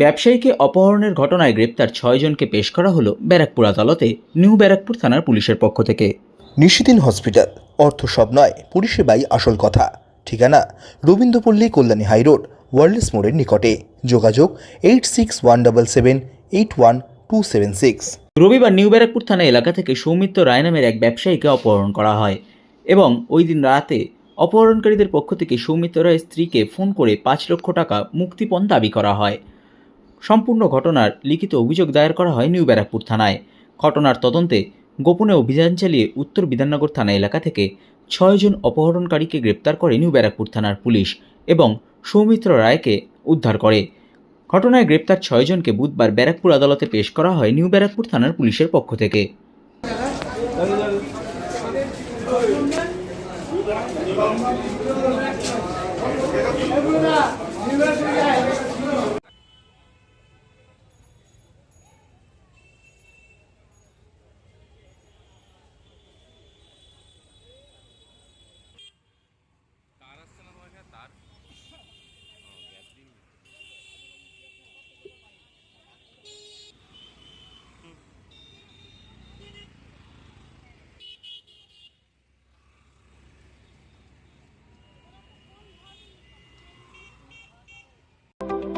ব্যবসায়ীকে অপহরণের ঘটনায় গ্রেপ্তার ছয়জনকে পেশ করা হলো ব্যারাকপুর আদালতে নিউ ব্যারাকপুর থানার পুলিশের পক্ষ থেকে। নিশিদিন হসপিটাল অর্থ সব নয় পরিষেবাই আসল কথা। ঠিকানা রবীন্দ্রপল্লী কল্যাণী হাইরোড ওয়ার্ল্ডস মোড়ের নিকটে। যোগাযোগ eight six one double seven eight one two seven six. রবিবার নিউ ব্যারাকপুর থানা এলাকা থেকে সৌমিত্র রায় নামের এক ব্যবসায়ীকে অপহরণ করা হয় এবং ওই দিন রাতে অপহরণকারীদের পক্ষ থেকে সৌমিত্র রায়ের স্ত্রীকে ফোন করে পাঁচ লক্ষ টাকা মুক্তিপণ দাবি করা হয়। সম্পূর্ণ ঘটনার লিখিত অভিযোগ দায়ের করা হয় নিউ ব্যারাকপুর থানায়। ঘটনার তদন্তে গোপনে অভিযান চালিয়ে উত্তর বিধাননগর থানা এলাকা থেকে ছয়জন অপহরণকারীকে গ্রেপ্তার করে নিউ ব্যারাকপুর থানার পুলিশ এবং সৌমিত্র রায়কে উদ্ধার করে। ঘটনায় গ্রেপ্তার ছয়জনকে বুধবার ব্যারাকপুর আদালতে পেশ করা হয় নিউ ব্যারাকপুর থানার পুলিশের পক্ষ থেকে।